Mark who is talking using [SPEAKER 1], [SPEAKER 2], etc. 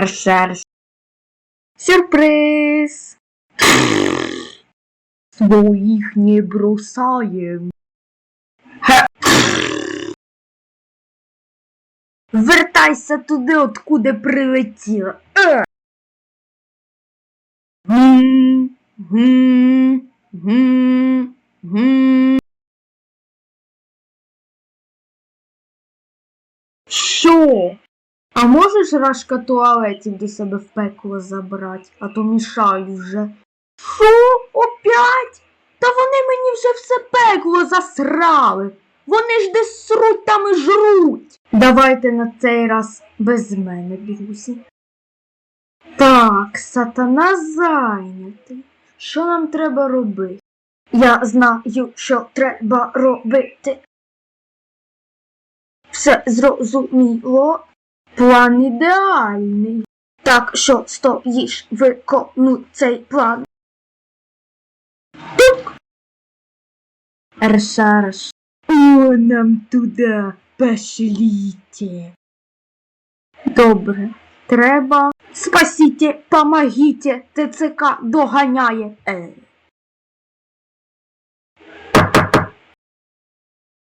[SPEAKER 1] Ршерш. Сюрприз. Своїх не бросаєм. Вертайся туди, откуди прилетіла. Гм, гм, гм, гм. Що? А можеш рашка туалетів до себе в пекло забрати, а то мішаю вже. Що? Опять? Та вони мені вже все пекло засрали. Вони ж десь сруть там і жруть. Давайте на цей раз без мене, друзі. Так, сатана зайнятий. Що нам треба робити? Я знаю, що треба робити. Все зрозуміло. План ідеальний. Так що стоїш, виконуй цей план. Тук! Ршарш. О, нам туди пошлите. Добре. Треба. Спасіть, помогіть, ТЦК доганяє. Е.